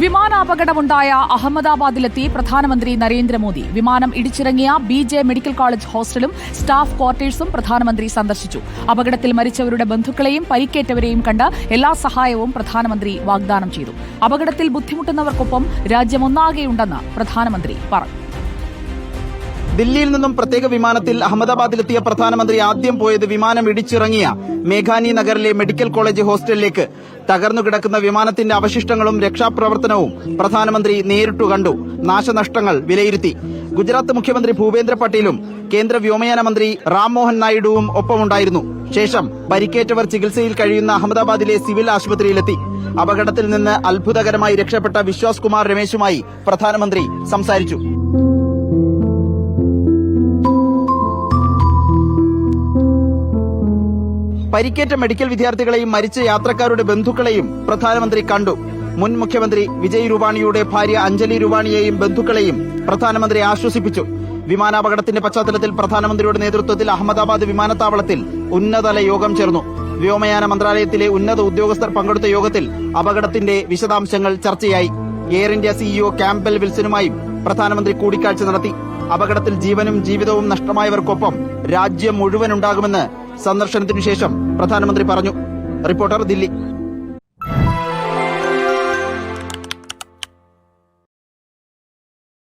വിമാനാപകടമുണ്ടായ അഹമ്മദാബാദിലെത്തി പ്രധാനമന്ത്രി നരേന്ദ്രമോദി. വിമാനം ഇടിച്ചിറങ്ങിയ ബി ജെ മെഡിക്കൽ കോളേജ് ഹോസ്റ്റലും സ്റ്റാഫ് ക്വാർട്ടേഴ്സും പ്രധാനമന്ത്രി സന്ദർശിച്ചു. അപകടത്തിൽ മരിച്ചവരുടെ ബന്ധുക്കളെയും പരിക്കേറ്റവരെയും കണ്ട് എല്ലാ സഹായവും പ്രധാനമന്ത്രി വാഗ്ദാനം ചെയ്തു. അപകടത്തിൽ ബുദ്ധിമുട്ടുന്നവർക്കൊപ്പം രാജ്യമൊന്നാകെയുണ്ടെന്ന് പ്രധാനമന്ത്രി പറഞ്ഞു. ദില്ലിയിൽ നിന്നും പ്രത്യേക വിമാനത്തിൽ അഹമ്മദാബാദിലെത്തിയ പ്രധാനമന്ത്രി ആദ്യം പോയത് വിമാനം ഇടിച്ചിറങ്ങിയ മേഘാനി നഗറിലെ മെഡിക്കൽ കോളേജ് ഹോസ്റ്റലിലേക്ക്. തകർന്നു കിടക്കുന്ന വിമാനത്തിന്റെ അവശിഷ്ടങ്ങളും രക്ഷാപ്രവർത്തനവും പ്രധാനമന്ത്രി നേരിട്ടു കണ്ടു. നാശനഷ്ടങ്ങൾ വിലയിരുത്തി. ഗുജറാത്ത് മുഖ്യമന്ത്രി ഭൂപേന്ദ്ര പട്ടേലും കേന്ദ്ര വ്യോമയാന മന്ത്രി റാം മോഹൻ നായിഡുവും ഒപ്പമുണ്ടായിരുന്നു. ശേഷം പരിക്കേറ്റവർ ചികിത്സയിൽ കഴിയുന്ന അഹമ്മദാബാദിലെ സിവിൽ ആശുപത്രിയിലെത്തി. അപകടത്തിൽ നിന്ന് അത്ഭുതകരമായി രക്ഷപ്പെട്ട വിശ്വാസ് കുമാർ രമേശുമായി പ്രധാനമന്ത്രി സംസാരിച്ചു. പരിക്കേറ്റ മെഡിക്കൽ വിദ്യാർത്ഥികളെയും മരിച്ച യാത്രക്കാരുടെ ബന്ധുക്കളെയും പ്രധാനമന്ത്രി കണ്ടു. മുൻ മുഖ്യമന്ത്രി വിജയ് രൂപാണിയുടെ ഭാര്യ അഞ്ജലി രൂപാണിയെയും ബന്ധുക്കളെയും പ്രധാനമന്ത്രി ആശ്വസിപ്പിച്ചു. വിമാനാപകടത്തിന്റെ പശ്ചാത്തലത്തിൽ പ്രധാനമന്ത്രിയുടെ നേതൃത്വത്തിൽ അഹമ്മദാബാദ് വിമാനത്താവളത്തിൽ ഉന്നതല യോഗം ചേർന്നു. വ്യോമയാന മന്ത്രാലയത്തിലെ ഉന്നത ഉദ്യോഗസ്ഥർ പങ്കെടുത്ത യോഗത്തിൽ അപകടത്തിന്റെ വിശദാംശങ്ങൾ ചർച്ചയായി. എയർ ഇന്ത്യ സിഇഒ ക്യാമ്പൽ വിൽസനുമായും പ്രധാനമന്ത്രി കൂടിക്കാഴ്ച നടത്തി. അപകടത്തിൽ ജീവനും ജീവിതവും നഷ്ടമായവർക്കൊപ്പം രാജ്യം മുഴുവൻ ഉണ്ടാകുമെന്ന് സന്ദർശനത്തിനു ശേഷം പ്രധാനമന്ത്രി പറഞ്ഞു. റിപ്പോർട്ടർ ദില്ലി.